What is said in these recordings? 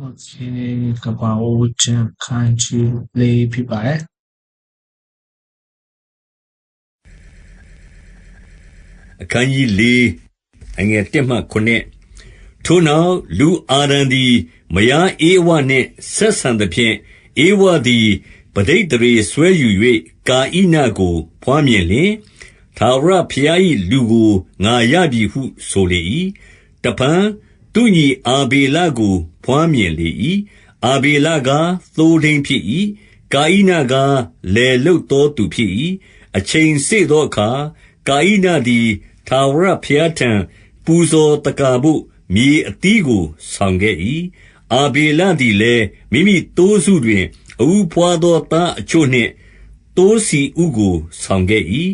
ကိုချင်းကပါဝချင်းခိုင်ချီလေးဖြစ်ပါတယ်အခန်းကြီး၄အငယ်၁မှ9ထို့နောက်လူအာရန်သည်မယားအေဝနှင့်ဆက်ဆံသဖြင့်အေဝသည်ပဋိဒရေဆွဲယူ၍ကာဣနကို ဖွားမြင်လျင်သာရဖျား၏လူကိုငါရပြီဟုဆိုလေ၏တပံ သူညီအာဘေလကိုဖွားမြင်လေ၏အာဘေလကသိုးထိန်ဖြစ်၏ကာဣနကလေလုတ်သောသူဖြစ်၏အချိန်စေ့သောအခါ ကာဣနသည်သာဝရဘုရားထံ ပူဇော်တကာဘို့ မြေအသီးကို ဆောင်ခဲ့၏အာဘေလသည်လည်း မိမိတိုးစုတွင်အူဖွာသော သားအချို့နှင့်တိုးစီဥကို ဆောင်ခဲ့၏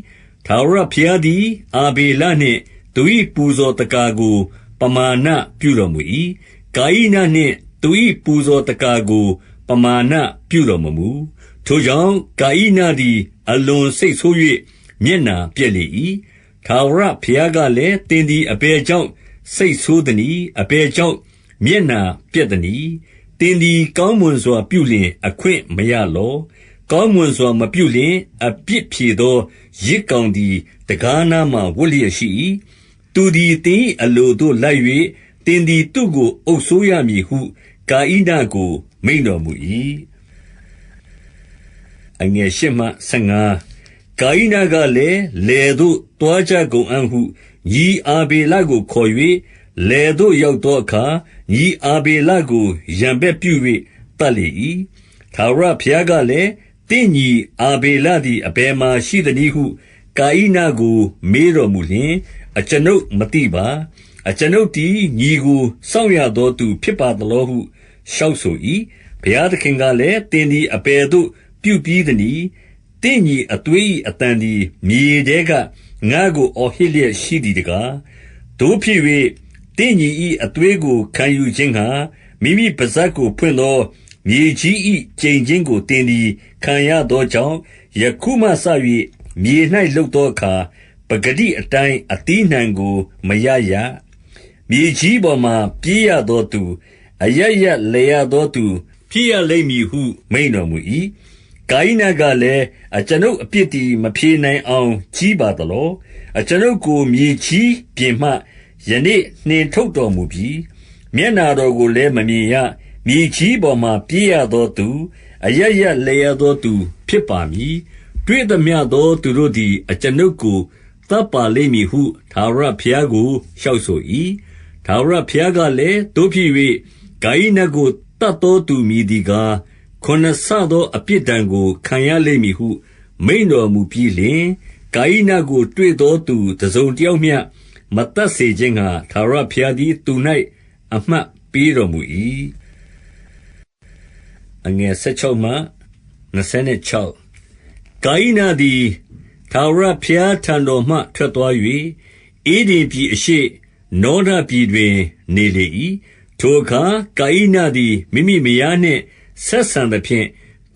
သာဝရဘုရားသည် အာဘေလနှင့် သူ၏ပူဇော်တကာကို ပမာဏပြုတော်မူ၏ကာဣနနှင့်သူ၏ပူဇော်တကာကို ပမာဏပြုတော်မမူ ထိုကြောင့် ကာဣနသည် အလွန်စိတ်ဆိုး၍မျက်နှာပျက်လေ၏ထာဝရဘုရားကလည်း သင်သည် အဘယ်ကြောင့် စိတ်ဆိုးသနည်း အဘယ်ကြောင့် မျက်နှာပျက် သနည်း သင်သည် ကောင်းမွန်စွာပြုလျှင် အခွင့်မရလော ကောင်းမွန်စွာမပြုလျှင် အပြစ်ဖြေသောရစ်ကောင်သည်တကားနားမှဝတ်လျက်ရှိ၏ သူသည်သင်၏အလိုသို့လိုက်၍သင်သည် သူ့ကို အုပ်ဆိုးရမည်ဟု ကာဣနကို မိန်တော်မူ၏အငယ်ရှမှ15ကာဣနကလည်းလေသို့တွားကြကုန်အံ့ဟု ညီအာဘေလကို ခေါ်၍လေသို့ရောက်သောအခါ ညီအာဘေလကိုရံပက်ပြု၍တတ်လေ၏သာရဘုရားကလည်းတင့်ညီအာဘေလသည် အဘယ်မှရှိသနည်းဟု ကာဣနကို မေးတော်မူလျှင် အကျွန်ုပ်မသိပါ အကျွန်ုပ်သည် ညီကို စောင့်ရသောသူဖြစ်ပါသလောဟု လျှောက်ဆို၏ဘုရားသခင်ကလည်းတင်းသည်အပေသို့ ပြုပြီးသည်။တင့်ညီအသွေး၏အတန်သည် မြေထဲက ငါ့ကို အော်ဟစ်လျက်ရှိသည်တကား။သို့ဖြစ်၍တင့်ညီ၏အသွေးကို ခံယူခြင်းငှါ မိမိပစပ်ကိုဖွင့်သော မြေကြီး၏ကျိန်ခြင်းကို သင်သည် ခံရသောကြောင့်၊ယခုမှစ၍မြေ၌လုပ်သောအခါ ပကတိအတိုင်း အသီးအနှံကို မရရ။မြေကြီးပေါ်မှာ ပြေးရသောသူ၊အရပ်ရပ်လည်ရသောသူ ဖြစ်ရလိမ့်မည်ဟု မိန့်တော်မူ၏။ကာဣနကလည်း၊အကျွန်ုပ်အပြစ်သည် မဖြေနိုင်အောင် ကြီးပါသလော။အကျွန်ုပ်ကို မြေကြီးပြင်မှ ယနေ့ နှင်ထုတ်တော်မူပြီ။မျက်နှာတော်ကိုလည်း မမြင်ရ။မြေကြီးပေါ်မှာ ပြေးရသောသူ၊အရပ်ရပ်လည်ရသောသူ ဖြစ်ပါမည်။တွေ့သမျှသော သူတို့သည် အကျွန်ုပ်ကို သတ်ပါလိမ့်မည်ဟု ထာဝရဘုရားကို လျှောက်ဆို၏။ထာဝရဘုရားကလည်း၊သို့ဖြစ်၍ကာဣနကို သတ်သောသူမည်သည်ကား၊ခုနစ်ဆသောအပြစ်ဒဏ်ကို ခံရလိမ့်မည်ဟု မိန့်တော်မူပြီးလျှင်၊ကာဣနကို တွေ့သောသူ တစုံတယောက်မျှ မသတ်စေခြင်းငှါ ထာဝရဘုရားသည် သူ၌အမှတ်ပေးတော်မူ၏။ကာဣနသည် ထာဝရဘုရားထံတော်မှ ထွက်သွား၍ဧဒင်ပြည်အရှေ့၊နောဒပြည်တွင် နေလေ၏။ထိုအခါ ကာဣနသည် မိမိမယားနှင့် ဆက်ဆံသဖြင့်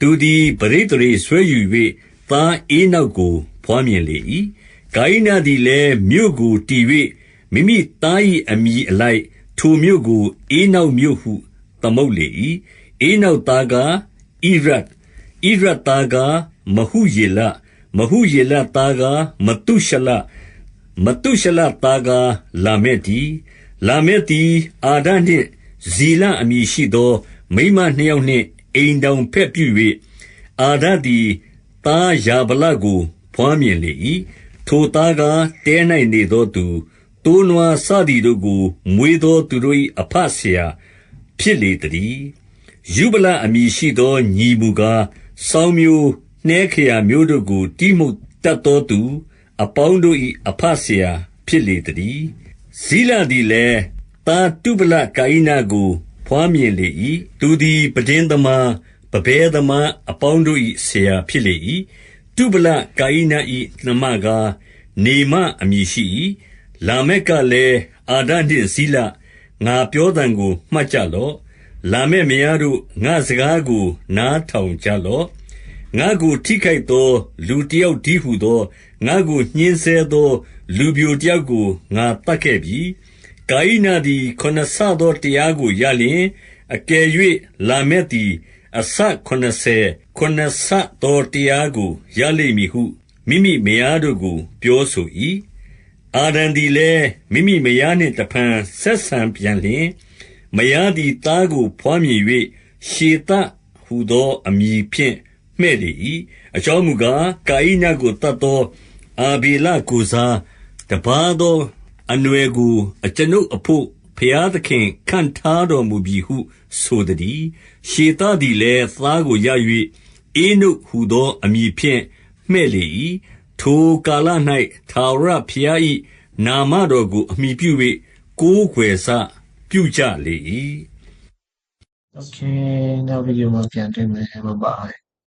သူသည် ပဋိသန္ဓေဆွဲယူ၍သားဧနောက်ကို ဘွားမြင်လေ၏။ကာဣနသည်လည်း မြို့ကိုတည်၍မိမိသား၏အမည်အလိုက် ထိုမြို့ကို ဧနောက်မြို့ဟု သမုတ်လေ၏။ဧနောက်သားကား ဣရဒ်။ဣရဒ်သားကား မဟုယေလ။ မဟုယေလသားကား မသုရှလ။မသုရှလသားကား လာမက်တည်း။လာမက်သည် အာဒနှင့် ဇိလအမည်ရှိသော မိန်းမနှစ်ယောက်နှင့် အိမ်ထောင်ဘက်ပြု၍အာဒသည် သားယာဗလကို ဘွားမြင်လေ၏။ထိုသားကား တဲ၌နေသောသူ၊သိုးနွားစသည်တို့ကို မွေးသောသူတို့၏အဘဆရာဖြစ်လေသတည်း။ယုဗလအမည်ရှိသော ညီမူကား၊စောင်းမျိုး နှဲခရာမျိုးတို့ကို တီးမှုတ်တတ်သောသူအပေါင်းတို့၏အဘဆရာဖြစ်လေသတည်း။ဇိလသည်လည်း သားတုဗလကာဣနကို ဘွားမြင်လေ၏။သူသည် ပန်းတဉ်းသမား၊ပန်းပဲသမားအပေါင်းတို့၏ဆရာဖြစ်လေ၏။တုဗလကာဣန၏နှမကား နေမအမည်ရှိ၏။လာမက်ကလည်း၊အာဒနှင့်ဇိလ၊ငါပြောသံကို မှတ်ကြလော့။လာမက်မယားတို့၊ငါ့စကားကို နားထောင်ကြလော့ ငါ့ကိုထိခိုက်သော လူတယောက်တည်းဟူသော၊ငါ့ကိုညှဉ်းဆဲသော လူပျိုတယောက်ကို ငါသတ်ခဲ့ပြီ။ကာဣနသည် ခုနစ်ဆသောတရားကိုရလျှင်၊ငအကယ်၍လာမက်သည် အဆခုနစ်ဆယ်ခုနစ်ဆသောတရားကို ရလိမ့်မည်ဟု မိမိမယားတို့ကို ပြောဆို၏။အာဒံသည်လည်း မိမိမယားနှင့် တဖန်ဆက်ဆံပြန်လျှင်၊မယားသည် သားကိုဘွားမြင်၍ရှေသဟူသော အမည်ဖြင့် မှည့်လေ၏။ အကြောင်းမူကား၊ ကာဣနကို သတ်သော အာဗေလကိုယ်စား တပါးသောအနွယ်ကို အကျွန်ုပ်အဘို့ ဘုရားသခင် ခန့်ထားတော်မူပြီဟု ဆိုသတည်း။ ရှေသသည်လည်း သားကိုရ၍ ဧနုတ်ဟူသော အမည်ဖြင့် မှည့်လေ၏။ ထိုကာလ၌ ထာဝရဘုရား၏ နာမတော်ကို အမှီပြု၍ ကိုးကွယ်စပြုကြလေ၏။ โอเคနောက်ဗီဒီယိုမှာပြန်တွေ့မယ်ဘိုင်ဘိုင်